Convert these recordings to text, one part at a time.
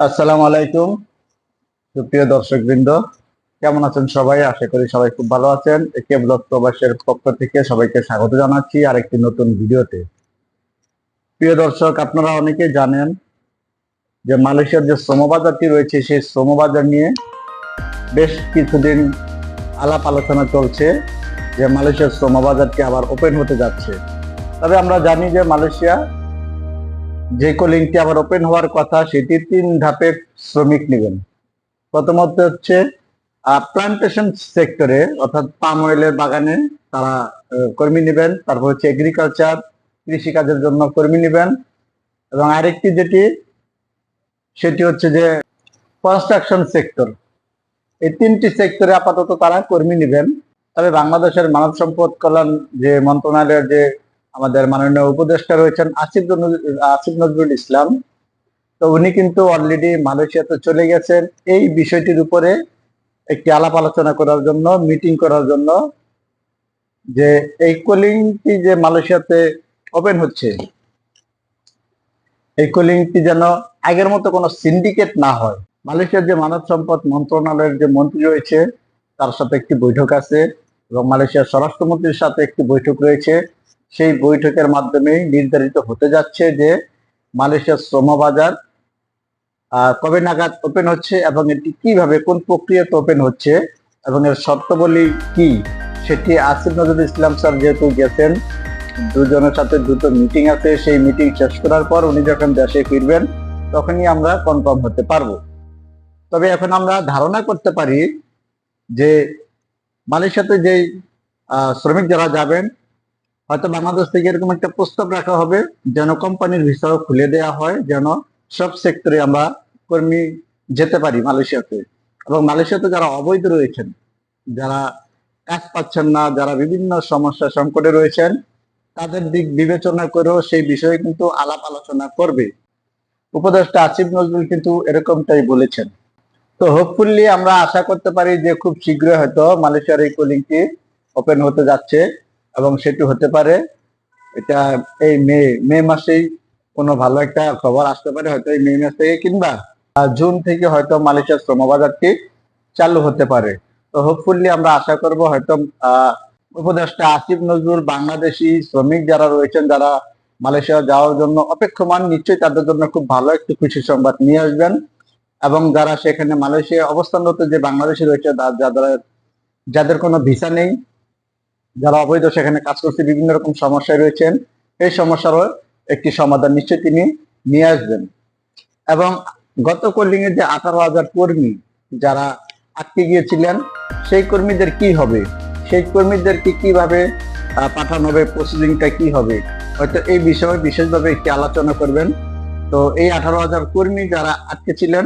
আসসালামু আলাইকুম। সুপ্রিয় দর্শক বৃন্দ কেমন আছেন সবাই? আশা করি সবাই খুব ভালো আছেন। একে প্রবাসের পক্ষ থেকে সবাইকে স্বাগত জানাচ্ছি আরেকটি নতুন ভিডিওতে। প্রিয় দর্শক, আপনারা অনেকে জানেন যে মালয়েশিয়ার যে শ্রমবাজারটি রয়েছে, সেই শ্রমবাজার নিয়ে বেশ কিছুদিন আলাপ আলোচনা চলছে যে মালয়েশিয়ার শ্রমবাজারটি আবার ওপেন হতে যাচ্ছে। তবে আমরা জানি যে মালয়েশিয়া যে কলিংটি আবার ওপেন হওয়ার কথা, সেটি তিন ধাপে শ্রমিক নেবেন। প্রথমত হচ্ছে প্লান্টেশন সেক্টরে অর্থাৎ পাম অয়েলের বাগানে তারা কর্মী নেবেন। তারপর হচ্ছে এগ্রিকালচার কৃষিকাজের জন্য কর্মী নেবেন। এবং আরেকটি যেটি, সেটি হচ্ছে যে কনস্ট্রাকশন সেক্টর এই তিনটি সেক্টরে আপাতত তারা কর্মী নেবেন। তবে বাংলাদেশের মানব সম্পদ কল্যাণ যে মন্ত্রণালয়ের যে আমাদের মাননীয় উপদেষ্টা রয়েছেন আসিফ আসিফ নজরুল ইসলাম। তো উনি কিন্তু অলরেডি মালয়েশিয়াতে চলে গেছেন। এই বিষয়টির উপরে একটি আলাপ আলোচনা করার জন্য মিটিং করার জন্য যে এই কলিংটি যে মালয়েশিয়াতে ওপেন হচ্ছে, এই কলিংটি যেন আগের মতো কোনো সিন্ডিকেট না হয়। মালয়েশিয়ার যে মানব সম্পদ মন্ত্রণালয়ের যে মন্ত্রী রয়েছে, তার সাথে একটি বৈঠক আছে এবং মালয়েশিয়ার স্বরাষ্ট্রমন্ত্রীর সাথে একটি বৈঠক রয়েছে। সেই বৈঠকের মাধ্যমে নির্ধারিত হতে যাচ্ছে যে মালয়েশিয়ার শ্রমবাজার আহ, কবে নাগাদ ওপেন হচ্ছে এবং এটি কীভাবে কোন প্রক্রিয়াতে ওপেন হচ্ছে এবং এর শর্তাবলী কি সেটি আসিফ নজরুল ইসলাম স্যার যেহেতু গেছেন দুজনের সাথে দুটো মিটিং আছে সেই মিটিং শেষ করার পর উনি যখন দেশে ফিরবেন তখনই আমরা কনফার্ম হতে পারব। তবে এখন আমরা ধারণা করতে পারি যে মালয়েশিয়াতে যেই শ্রমিক যারা যাবেন হয়তো বাংলাদেশ থেকে এরকম একটা প্রস্তাব রাখা হবে, যেন কোম্পানির ভিসাও খুলে দেওয়া হয়, যেন সব সেক্টরে আমরা কর্মী যেতে পারি মালয়েশিয়াতে। এবং মালয়েশিয়াতে যারা অবৈধ রয়েছেন, যারা কাজ পাচ্ছেন না, যারা বিভিন্ন সমস্যা সংকটে রয়েছেন, তাদের দিক বিবেচনা করেও সেই বিষয়ে কিন্তু আলাপ আলোচনা করবে। উপদেষ্টা আসিফ নজরুল কিন্তু এরকমটাই বলেছেন। তো হোপফুল্লি আমরা আশা করতে পারি যে খুব শীঘ্রই হয়তো মালয়েশিয়ার এই কলিংটি ওপেন হতে যাচ্ছে। এবং সেটি হতে পারে এটা এই মে মে মাসেই কোনো ভালো একটা খবর আসতে পারে, হয়তো এই মে মাস থেকে কিংবা জুন থেকে হয়তো মালয়েশিয়ার শ্রমবাজারটি চালু হতে পারে। তো হোপফুলি আমরা আশা করব হয়তো উপদেষ্টা আসিফ নজরুল বাংলাদেশি শ্রমিক যারা রয়েছেন, যারা মালয়েশিয়া যাওয়ার জন্য অপেক্ষমান, নিশ্চয়ই তাদের জন্য খুব ভালো একটি খুশি সংবাদ নিয়ে আসবেন। এবং যারা সেখানে মালয়েশিয়া অবস্থানরত যে বাংলাদেশি রয়েছে যাদের যাদের কোনো ভিসা নেই যারা অবৈধ সেখানে কাজ করছে, বিভিন্ন রকম সমস্যায় রয়েছেন, এই সমস্যারও একটি সমাধান নিশ্চয়ই তিনি নিয়ে আসবেন। এবং গত কলিং এর যে আঠারো হাজার কর্মী যারা আটকে গিয়েছিলেন, সেই কর্মীদের কি হবে? সেই কর্মীদেরকে কীভাবে পাঠানো হবে প্রসিডিংটা কি হবে? হয়তো এই বিষয়ে বিশেষভাবে একটি আলোচনা করবেন। তো এই আঠারো হাজার কর্মী যারা আটকে ছিলেন,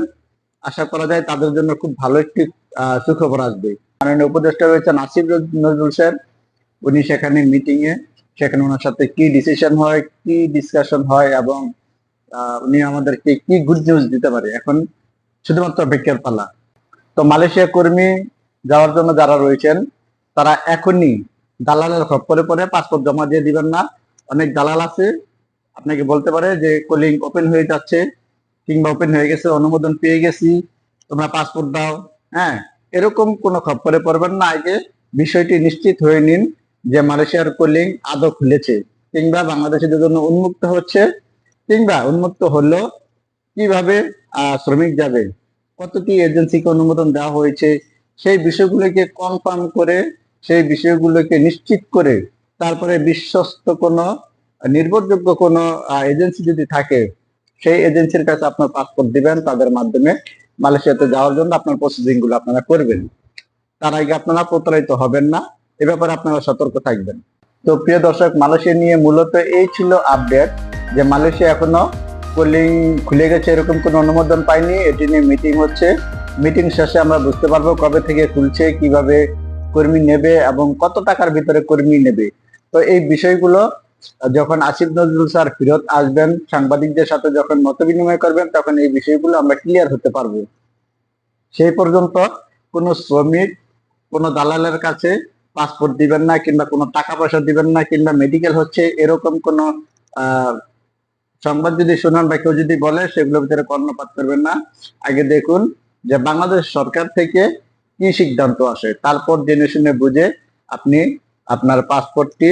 আশা করা যায় তাদের জন্য খুব ভালো একটি সুখবর আসবে। মাননীয় উপদেষ্টা রয়েছেন আসিফ নজরুল স্যার। উনি সেখানে মিটিং এ সেখানে ওনার সাথে কি ডিসিশন হয়, কি ডিসকাশন হয় এবং উনি আমাদেরকে কি গুড নিউজ দিতে পারে। এখন শুধুমাত্র অপেক্ষার পালা। তো মালয়েশিয়া কর্মী যাওয়ার জন্য যারা রয়েছেন, তারা এখনই দালালের খপ্পরে পরে পাসপোর্ট জমা দিয়ে দিবেন না। অনেক দালাল আছে, আপনাকে বলতে পারে যে, কলিং ওপেন হয়ে যাচ্ছে, কিংবা ওপেন হয়ে গেছে, অনুমোদন পেয়ে গেছি, তোমরা পাসপোর্ট দাও। হ্যাঁ এরকম কোনো খপ্পরে পড়বেন না। আগে বিষয়টি নিশ্চিত হয়ে নিন। যে মালয়েশিয়ার কলিং আদৌ খুলেছে, কিংবা বাংলাদেশের জন্য উন্মুক্ত হচ্ছে, কিংবা উন্মুক্ত হলো, কীভাবে শ্রমিক যাবে কতটি এজেন্সিকে অনুমোদন দেওয়া হয়েছে, সেই বিষয়গুলোকে কনফার্ম করে, সেই বিষয়গুলোকে নিশ্চিত করে, তারপরে বিশ্বস্ত কোনো, নির্ভরযোগ্য কোনো এজেন্সি যদি থাকে, সেই এজেন্সির কাছে আপনার পাসপোর্ট দিবেন, তাদের মাধ্যমে মালয়েশিয়াতে যাওয়ার জন্য আপনার প্রসেসিংগুলো আপনারা করবেন। তার আগে আপনারা প্রতারিত হবেন না। এ ব্যাপারে আপনারা সতর্ক থাকবেন। তো প্রিয় দর্শক, মালয়েশিয়া নিয়ে মূলত এই ছিল আপডেট যে মালয়েশিয়া এখনও কলিং খুলে গেছে এরকম কোনো অনুমোদন পাইনি এটি নিয়ে মিটিং হচ্ছে। মিটিং শেষে আমরা বুঝতে পারব কবে থেকে খুলছে, কীভাবে কর্মী নেবে এবং কত টাকার ভিতরে কর্মী নেবে। তো এই বিষয়গুলো, যখন আসিফ নজরুল স্যার ফিরত আসবেন, সাংবাদিকদের সাথে যখন মত বিনিময় করবেন, তখন এই বিষয়গুলো আমরা ক্লিয়ার হতে পারব। সেই পর্যন্ত কোনো শ্রমিক, কোনো দালালের কাছে পাসপোর্ট দিবেন না কিংবা কোনো টাকা পয়সা দিবেন না কিংবা মেডিকেল হচ্ছে এরকম কোনো সংবাদ যদি শোনান বা কেউ যদি বলে, সেগুলোর ভিতরে কর্ণপাত করবেন না। আগে দেখুন যে বাংলাদেশ সরকার থেকে কি সিদ্ধান্ত আসে, তারপর জেনে শুনে বুঝে আপনি আপনার পাসপোর্টটি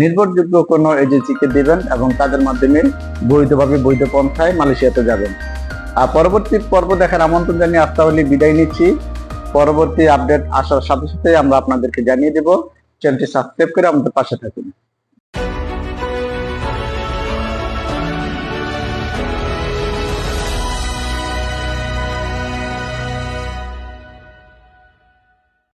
নির্ভরযোগ্য কোনো এজেন্সিকে দিবেন এবং তাদের মাধ্যমে বৈধভাবে বৈধ পন্থায় মালয়েশিয়াতে যাবেন। আর পরবর্তী পর্ব দেখার আমন্ত্রণ জানিয়ে আস্তাবলি বিদায় নিচ্ছি। পরবর্তী আপডেট আসার সাথে সাথে আমরা আপনাদেরকে জানিয়ে দেব। চ্যানেলটি সাবস্ক্রাইব করে আমাদের পাশে থাকুন।